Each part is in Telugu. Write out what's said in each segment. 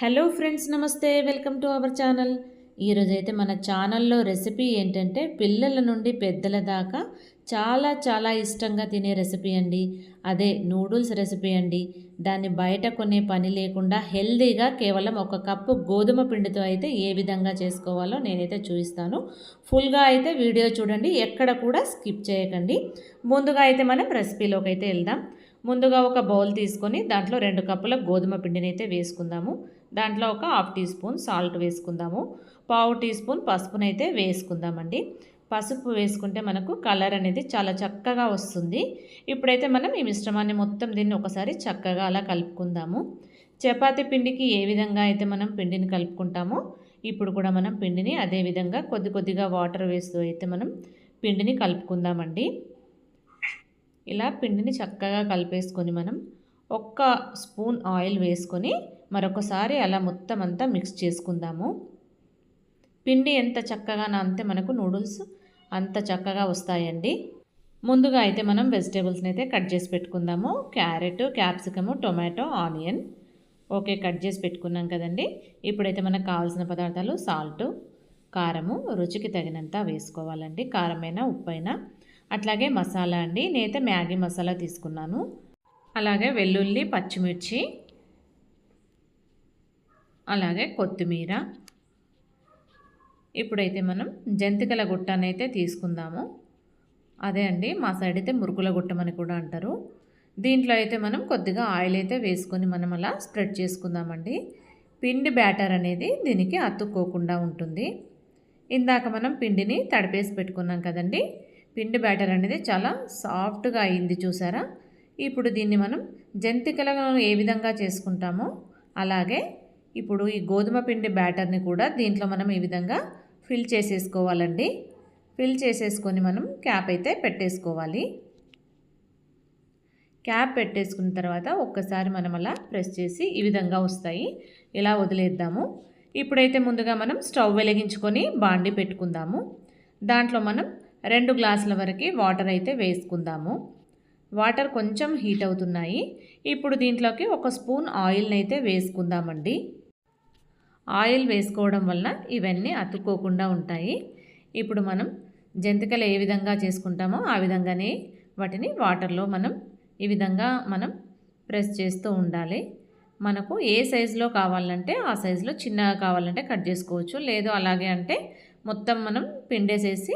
హలో ఫ్రెండ్స్ నమస్తే వెల్కమ్ టు అవర్ ఛానల్ ఈరోజైతే మన ఛానల్లో రెసిపీ ఏంటంటే పిల్లల నుండి పెద్దల దాకా చాలా చాలా ఇష్టంగా తినే రెసిపీ అండి. అదే నూడిల్స్ రెసిపీ అండి. దాన్ని బయట కొనే పని లేకుండా హెల్దీగా కేవలం ఒక కప్పు గోధుమ పిండితో అయితే ఏ విధంగా చేసుకోవాలో నేనైతే చూపిస్తాను. ఫుల్గా అయితే వీడియో చూడండి ఎక్కడ కూడా స్కిప్ చేయకండి. ముందుగా అయితే మనం రెసిపీలోకి అయితే వెళ్దాం. ముందుగా ఒక బౌల్ తీసుకొని దాంట్లో రెండు కప్పుల గోధుమ పిండిని అయితే వేసుకుందాము. దాంట్లో ఒక హాఫ్ టీ స్పూన్ సాల్ట్ వేసుకుందాము. పావు టీ స్పూన్ పసుపునైతే వేసుకుందామండి. పసుపు వేసుకుంటే మనకు కలర్ అనేది చాలా చక్కగా వస్తుంది. ఇప్పుడైతే మనం ఈ మిశ్రమాన్ని మొత్తం దీన్ని ఒకసారి చక్కగా అలా కలుపుకుందాము. చపాతి పిండికి ఏ విధంగా అయితే మనం పిండిని కలుపుకుంటామో ఇప్పుడు కూడా మనం పిండిని అదే విధంగా కొద్ది కొద్దిగా వాటర్ వేస్తూ అయితే మనం పిండిని కలుపుకుందామండి. ఇలా పిండిని చక్కగా కలిపేసుకొని మనం ఒక్క స్పూన్ ఆయిల్ వేసుకొని మరొకసారి అలా మొత్తం అంతా మిక్స్ చేసుకుందాము. పిండి ఎంత చక్కగా నానితే మనకు నూడిల్స్ అంత చక్కగా వస్తాయండి. ముందుగా అయితే మనం వెజిటేబుల్స్ని అయితే కట్ చేసి పెట్టుకుందాము. Carrot capsicum tomato onion. Okay cut చేసి పెట్టుకున్నాం కదండి. ఇప్పుడైతే మనకు కావాల్సిన పదార్థాలు సాల్ట్ కారము రుచికి తగినంత వేసుకోవాలండి. కారమైనా ఉప్పైనా. అట్లాగే మసాలా అండి. నేనైతే మ్యాగీ మసాలా తీసుకున్నాను. అలాగే వెల్లుల్లి పచ్చిమిర్చి అలాగే కొత్తిమీర. ఇప్పుడైతే మనం జంతికల గుట్టనైతే తీసుకుందాము. అదే అండి మా సైడ్ అయితే మురుకుల గుట్టమని కూడా అంటారు. దీంట్లో అయితే మనం కొద్దిగా ఆయిల్ అయితే వేసుకొని మనం అలా స్ప్రెడ్ చేసుకుందామండి. పిండి బ్యాటర్ అనేది దీనికి అతుక్కోకుండా ఉంటుంది. ఇందాక మనం పిండిని తడిపేసి పెట్టుకున్నాం కదండి పిండి బ్యాటర్ అనేది చాలా సాఫ్ట్గా అయింది చూసారా? ఇప్పుడు దీన్ని మనం జంతికలను ఏ విధంగా చేసుకుంటామో అలాగే ఇప్పుడు ఈ గోధుమ పిండి బ్యాటర్ని కూడా దీంట్లో మనం ఈ విధంగా ఫిల్ చేసేసుకోవాలండి. ఫిల్ చేసేసుకొని మనం క్యాప్ అయితే పెట్టేసుకోవాలి. క్యాప్ పెట్టేసుకున్న తర్వాత ఒక్కసారి మనం అలా ప్రెస్ చేసి ఈ విధంగా వస్తాయి. ఇలా వదిలేద్దాము. ఇప్పుడైతే ముందుగా మనం స్టవ్ వెలిగించుకొని బాండి పెట్టుకుందాము. దాంట్లో మనం రెండు గ్లాసుల వరకు వాటర్ అయితే వేసుకుందాము. వాటర్ కొంచెం హీట్ అవుతున్నాయి. ఇప్పుడు దీంట్లోకి ఒక స్పూన్ ఆయిల్ని అయితే వేసుకుందామండి. ఆయిల్ వేసుకోవడం వల్ల ఇవన్నీ అతుక్కోకుండా ఉంటాయి. ఇప్పుడు మనం జంతికలు ఏ విధంగా చేసుకుంటామో ఆ విధంగానే వాటిని వాటర్లో మనం ఈ విధంగా మనం ప్రెస్ చేస్తూ ఉండాలి. మనకు ఏ సైజులో కావాలంటే ఆ సైజులో చిన్నగా కావాలంటే కట్ చేసుకోవచ్చు. లేదు అలాగే అంటే మొత్తం మనం పిండేసేసి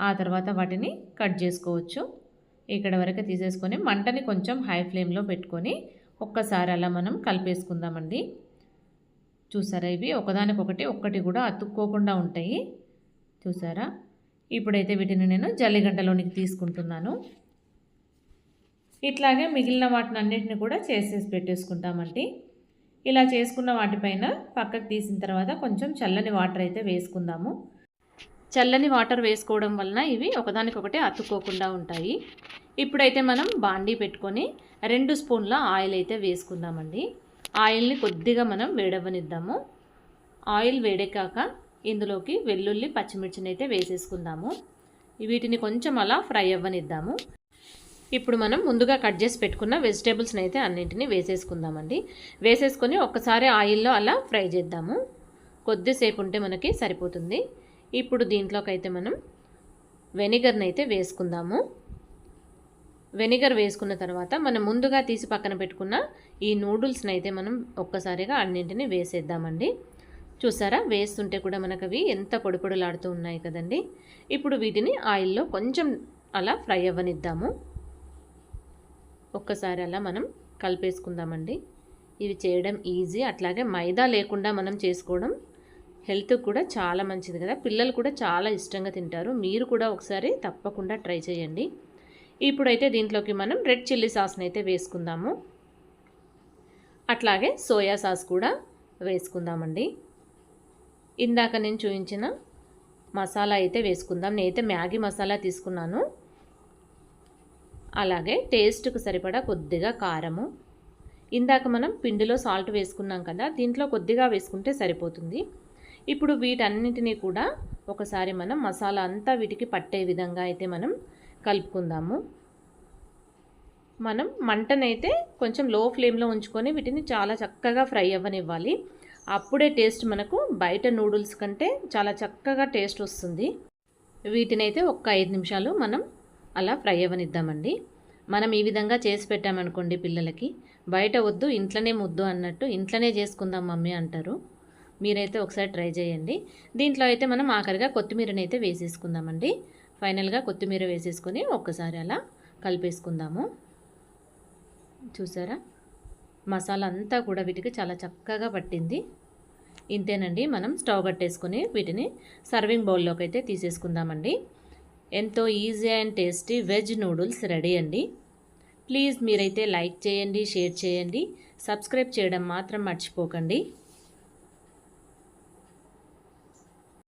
ఆ తర్వాత వాటిని కట్ చేసుకోవచ్చు. ఇక్కడ వరకు తీసేసుకొని మంటని కొంచెం హై ఫ్లేమ్లో పెట్టుకొని ఒక్కసారి అలా మనం కలిపేసుకుందామండి. చూసారా ఇవి? ఒకదానికొకటి ఒక్కటి కూడా అతుక్కోకుండా ఉంటాయి. చూసారా? ఇప్పుడైతే వీటిని నేను జల్లిగంటలోనికి తీసుకుంటున్నాను. ఇట్లాగే మిగిలిన వాటిని అన్నింటిని కూడా చేసేసి పెట్టేసుకుంటామండి. ఇలా చేసుకున్న వాటిపైన పక్కకు తీసిన తర్వాత కొంచెం చల్లని వాటర్ అయితే వేసుకుందాము. చల్లని వాటర్ వేసుకోవడం వలన ఇవి ఒకదానికొకటి అతుక్కోకుండా ఉంటాయి. ఇప్పుడైతే మనం బాండీ పెట్టుకొని రెండు స్పూన్ల ఆయిల్ అయితే వేసుకుందామండి. ఆయిల్ని కొద్దిగా మనం వేడవ్వనిద్దాము. ఆయిల్ వేడెక్కాక ఇందులోకి వెల్లుల్లి పచ్చిమిర్చిని అయితే వేసేసుకుందాము. వీటిని కొంచెం అలా ఫ్రై అవ్వనిద్దాము. ఇప్పుడు మనం ముందుగా కట్ చేసి పెట్టుకున్న వెజిటేబుల్స్ని అయితే అన్నింటినీ వేసేసుకుందామండి. వేసేసుకొని ఒక్కసారి ఆయిల్లో అలా ఫ్రై చేద్దాము. కొద్దిసేపు ఉంటే మనకి సరిపోతుంది. ఇప్పుడు దీంట్లోకి అయితే మనం వెనిగర్ని అయితే వేసుకుందాము. వెనిగర్ వేసుకున్న తర్వాత మనం ముందుగా తీసి పక్కన పెట్టుకున్న ఈ నూడిల్స్ని అయితే మనం ఒక్కసారిగా అన్నింటినీ వేసేద్దామండి. చూసారా? వేస్తుంటే కూడా మనకు అవి ఎంత పొడిపొడులాడుతూ ఉన్నాయి కదండి. ఇప్పుడు వీటిని ఆయిల్లో కొంచెం అలా ఫ్రై అవ్వనిద్దాము. ఒక్కసారి అలా మనం కలిపేసుకుందామండి. ఇవి చేయడం ఈజీ. అట్లాగే మైదా లేకుండా మనం చేసుకోవడం హెల్త్ కూడా చాలా మంచిది కదా. పిల్లలు కూడా చాలా ఇష్టంగా తింటారు. మీరు కూడా ఒకసారి తప్పకుండా ట్రై చేయండి. ఇప్పుడైతే దీంట్లోకి మనం రెడ్ చిల్లీ సాస్ని అయితే వేసుకుందాము. అట్లాగే సోయా సాస్ కూడా వేసుకుందామండి. ఇందాక నేను చూపించిన మసాలా అయితే వేసుకుందాం. నేనైతే మ్యాగీ మసాలా తీసుకున్నాను. అలాగే టేస్ట్కు సరిపడా కొద్దిగా కారము. ఇందాక మనం పిండిలో సాల్ట్ వేసుకున్నాం కదా దీంట్లో కొద్దిగా వేసుకుంటే సరిపోతుంది. ఇప్పుడు వీటన్నిటినీ కూడా ఒకసారి మనం మసాలా అంతా వీటికి పట్టే విధంగా అయితే మనం కలుపుకుందాము. మనం మంటనైతే కొంచెం లో ఫ్లేమ్లో ఉంచుకొని వీటిని చాలా చక్కగా ఫ్రై అవ్వనివ్వాలి. అప్పుడే టేస్ట్ మనకు బయట నూడిల్స్ కంటే చాలా చక్కగా టేస్ట్ వస్తుంది. వీటినైతే ఒక్క ఐదు నిమిషాలు మనం అలా ఫ్రై అవ్వనిద్దామండి. మనం ఈ విధంగా చేసి పెట్టామనుకోండి పిల్లలకి బయట వద్దు ఇంట్లోనే ముద్దు అన్నట్టు ఇంట్లోనే చేసుకుందాం మమ్మీ అంటారు. మీరైతే ఒకసారి ట్రై చేయండి. దీంట్లో అయితే మనం ఆఖరిగా కొత్తిమీరని అయితే వేసేసుకుందామండి. ఫైనల్గా కొత్తిమీర వేసేసుకొని ఒక్కసారి అలా కలిపేసుకుందాము. చూసారా? మసాలా అంతా కూడా వీటికి చాలా చక్కగా పట్టింది. ఇంతేనండి మనం స్టవ్ కట్టేసుకొని వీటిని సర్వింగ్ బౌల్లోకి అయితే తీసేసుకుందామండి. ఎంతో easy and tasty veg noodles ready అండి. ప్లీజ్ మీరైతే లైక్ చేయండి షేర్ చేయండి. సబ్స్క్రైబ్ చేయడం మాత్రం మర్చిపోకండి.